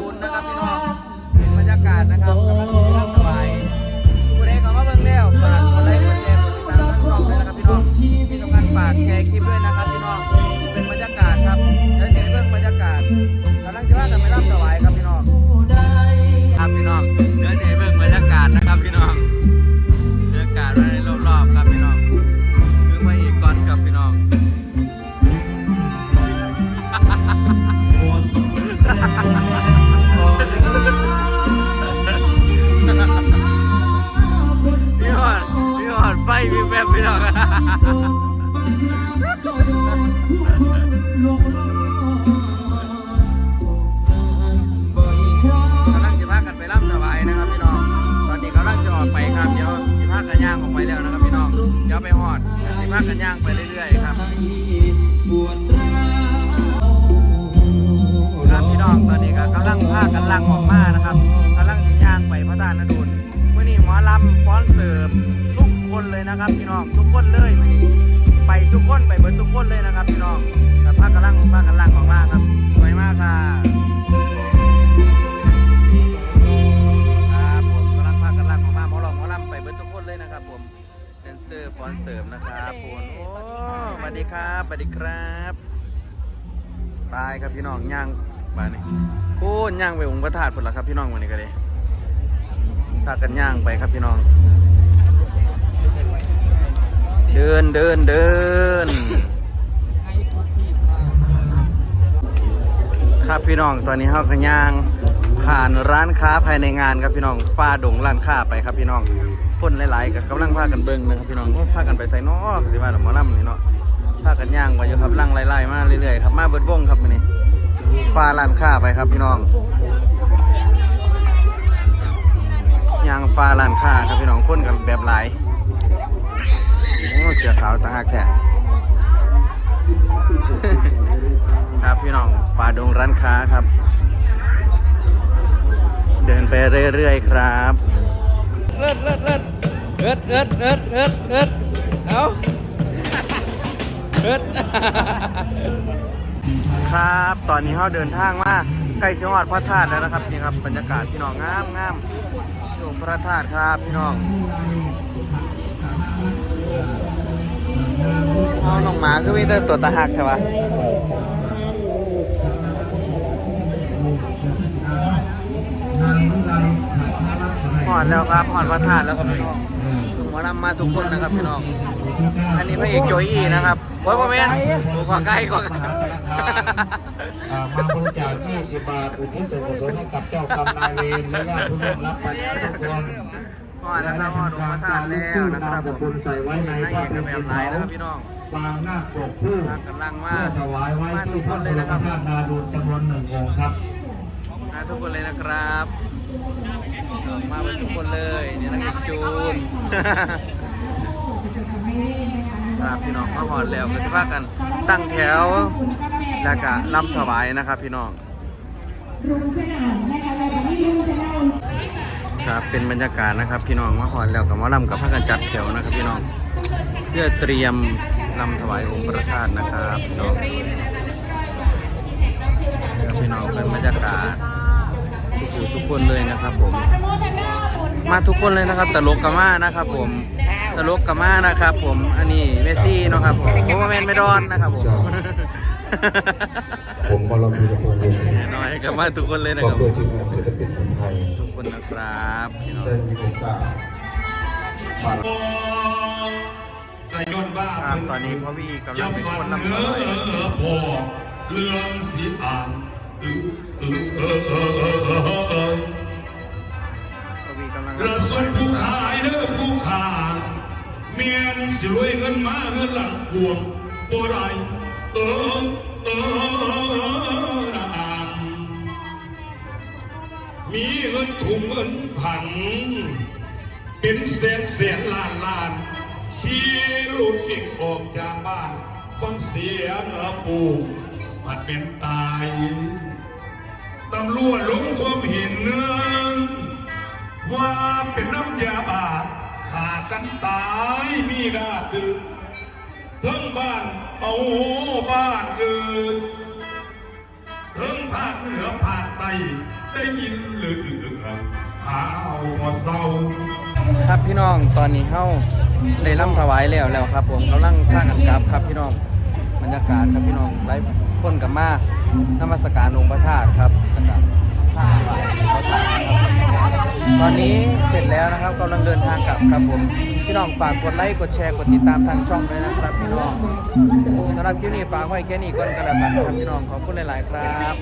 ดูนนะครับพี่น้องเป็นบรรยากาศนะครับ ฟพี่แป๊บพี่น้องกำลังจะพากันไปรับถวายนะครับพี่น้อง ตอนนี้กำลังจะออกไปครับ เดี๋ยวจะพากันย่างออกไปแล้วนะครับพี่น้อง เดี๋ยวไปหอดจะพากันย่างไปเรื่อยๆครับ นเลยนะครับพี่น้องทุกคนเลยมื่อนี้ ไปทุกคนไปเบิดทุกคนเลยนะครับพี่น้องแต่พากันลังพากันลังออกมาครับสวยมากค่ะครับผมกำลังพากันลังออกมาหมอลำหมอลำไปเบิดทุกคนเลยนะครับ ผมแดนเซอร์ฟ้อนเสิร์ฟนะครับผมโอ้สวัสดีครับสวัสดีครับตายครับพี่น้องย่างบ้านนี้โอ้ย่างไปองค์พระธาตุพุ่นละครับพี่น้องวันนี้ก็เลยพากันย่างไปครับพี่น้อง เดินเดินเดินครับพี่น้องตอนนี้เฮากันย่าง ผ่านร้านค้าภายในงานครับพี่น้องฟ้าดงร้านค้าไปครับพี่น้องคนหลายๆก็กำลังพากันเบิ่งนะครับพี่น้องพากันไปใส่นอสิว่าดอกหมอลำนี่เนาะพากันย่างไปอยู่ครับลังไล่ๆมาเรื่อยๆครับมาเบิดวงครับนี้ฟ้าร้านค้าไปครับพี่น้องย่างฟ้าร้านค้าครับพี่น้องคนกันแบบหลาย เสือขาวตาหักแค่ครับพี่น้องป่าดงร้านค้าครับ เดินไปเรื่อยๆครับเลิศเลิศเลิศเลิศเลิศเลิศเลิศเลิศเอาเอิดครับ ตอนนี้เราเดินทางมาใกล้จังหวัดพระธาตุแล้วนะครับนี่ครับบรรยากาศพี่น้องงามงามที่องค์พระธาตุครับพี่น้อง เอาน้องหมาคือมีแต่ตัวตาหักใช่ปะหอดแล้วครับหอดพระธาตุแล้วครับพี่น้องหมอลำมาทุกคนนะครับพี่น้อง อันนี้พระเอกโจอี้นะครับโอ้ยพ่อแม่นโอ้ขอใกล้ขอใกล้อ่ามาบริจาค20 บาทอุทิศส่วนกุศลให้กับเจ้ากรรมนายเวรและญาติผู้ร่วมรับปัญญาทุกคนห อดนะครับหอดองค์พระธาตุแล้วนะครับผมคุณใส่ไว้ในนายเอกก็แบบไหนนะครับพี่น้องปางหน้าปกผู้กำลังมาถวายไว้ที่พระบเลยรนะมครับธาตุนาดูลจำนวนหนึ่งองค์ครับมาทุกคนเลยนะครับมาเป็นทุกคนเลยนี่นางเอกจูนครับพี่น้องมาหอดแล้วก็จะพากันตั้งแถวแล้วก็ลำถวายนะครับพี่น้องครั บ เป็นบรรยากาศนะครับพี่น้องมาหอดแล้วกับมาลำกับพากันจัดแถวนะครับพี่น้อง เพื่อเตรียมลำถวายองค์พระธาตุนะครับพี่น้องครับพี่น้องเป็นบรรยากาศทุกทุกคนเลยนะครับผม มาทุกคนเลยนะครับตลกกามานะครับ ผม ตลกกามานะครับ ผม อันนี้เมสซี่นะครับผมโอเวอร์แมนไม่ดอนนะครับผม ผมบอลมีระพงศ์วงศ์ศรีน้อยกับมาทุกคนเลยนะก็ครับเพื่อทีมงานศิลปินคนไทยทุกคนนะครับพี่น้องได้มีโอกาสมาครับตอนนี้พ่อวี่กำลังเป็นคนนำถวายพอเรื่องสีอ่างอืออือเออเออเออเออเออพ่อวี่กำลังกระสุนผู้ขายเด้อผู้ขาเมียนสิรวยเงินมาเงินหลังพวงตัวใด เออเออนะอามมีเงินถุงเงินผันเป็นแสนแสนล้านล้านขี่หลุดเก่งออกจากบ้าน ฟังเสียงเนื้อปูผัดเป็นตายตำรวจลงความเห็นเนื้อว่าเป็นน้ำยาบาดขากันตายมีดาดึก ทั้งบ้านเอาบ้านอื่นทั้งภาคเหนือภาคใต้ได้ยินหรือเท้าพอเศร้าครับพี่น้องตอนนี้เฮาได้ร่ำถวายแล้วแล้วครับ ผมกำลังพากันกลับครับพี่น้องบรรยากาศครับพี่น้องไลฟ์คนกับมานมัสการองค์พระธาตุครับนะครับ ตอนนี้เสร็จแล้วนะครับกำลังเดินทางกลับครับผมพี่น้องฝากกดไลค์กดแชร์กดติดตามทางช่องด้วยนะครับพี่น้องสำหรับคลิปนี้ฝากไว้แค่นี้ก่อนกันแล้วกันครับพี่น้องขอบคุณหลาย ๆ ครับ